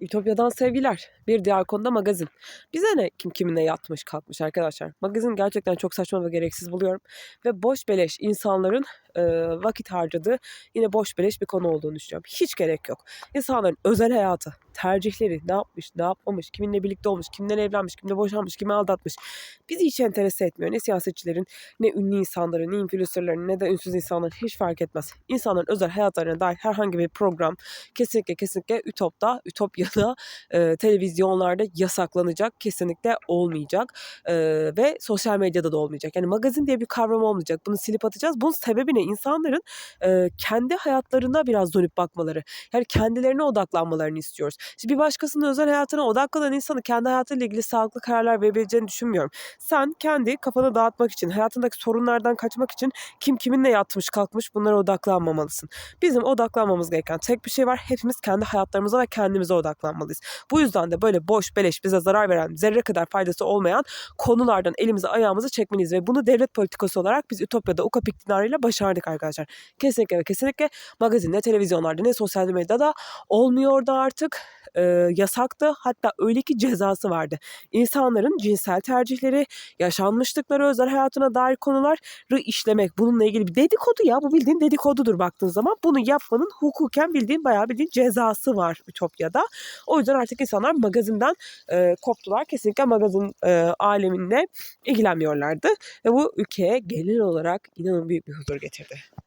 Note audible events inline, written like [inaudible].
Ütopya'dan sevgiler. Bir diğer konuda magazin. Bize ne kim kiminle yatmış kalkmış arkadaşlar. Magazin gerçekten çok saçma ve gereksiz buluyorum. Ve boş beleş insanların e, vakit harcadığı yine boş beleş bir konu olduğunu düşünüyorum. Hiç gerek yok. İnsanların özel hayatı, tercihleri, ne yapmış, ne yapmamış, kiminle birlikte olmuş, kimden evlenmiş, kimle boşanmış, kimi aldatmış. Bizi hiç enterese etmiyor. Ne siyasetçilerin, ne ünlü insanların, ne influencerların, ne de ünsüz insanların hiç fark etmez. İnsanların özel hayatlarına dair herhangi bir program kesinlikle kesinlikle Ütop'ta, Ütopya'da [laughs] e, televizyonlarda yasaklanacak. Kesinlikle olmayacak. E, ve sosyal medyada da olmayacak. Yani magazin diye bir kavram olmayacak. Bunu silip atacağız. Bunun sebebi ne? İnsanların e, kendi hayatlarına biraz dönüp bakmaları. Yani kendilerine odaklanmalarını istiyoruz. Şimdi bir başkasının özel hayatına odaklanan insanı kendi hayatıyla ilgili sağlıklı kararlar verebileceğini düşünmüyorum. Sen kendi kafanı dağıtmak için, hayatındaki sorunlardan kaçmak için kim kiminle yatmış kalkmış bunlara odaklanmamalısın. Bizim odaklanmamız gereken tek bir şey var. Hepimiz kendi hayatlarımıza ve kendimize odaklanmalıyız. Bu yüzden de böyle boş beleş bize zarar veren, zerre kadar faydası olmayan konulardan elimizi ayağımızı çekmeliyiz. Ve bunu devlet politikası olarak biz Ütopya'da UKAP iktidarıyla başardık arkadaşlar. Kesinlikle ve kesinlikle magazinde, televizyonlarda ne sosyal medyada olmuyordu artık. Ee, yasaktı. Hatta öyle ki cezası vardı. İnsanların cinsel tercihleri, yaşanmışlıkları, özel hayatına dair konuları işlemek. Bununla ilgili bir dedikodu ya. Bu bildiğin dedikodudur baktığın zaman. Bunu yapmanın hukuken bildiğin bayağı bildiğin cezası var Ütopya'da. O yüzden artık insanlar magazinden e, koptular. Kesinlikle magazin e, aleminde ilgilenmiyorlardı. Ve bu ülkeye genel olarak inanın büyük bir huzur getirdi.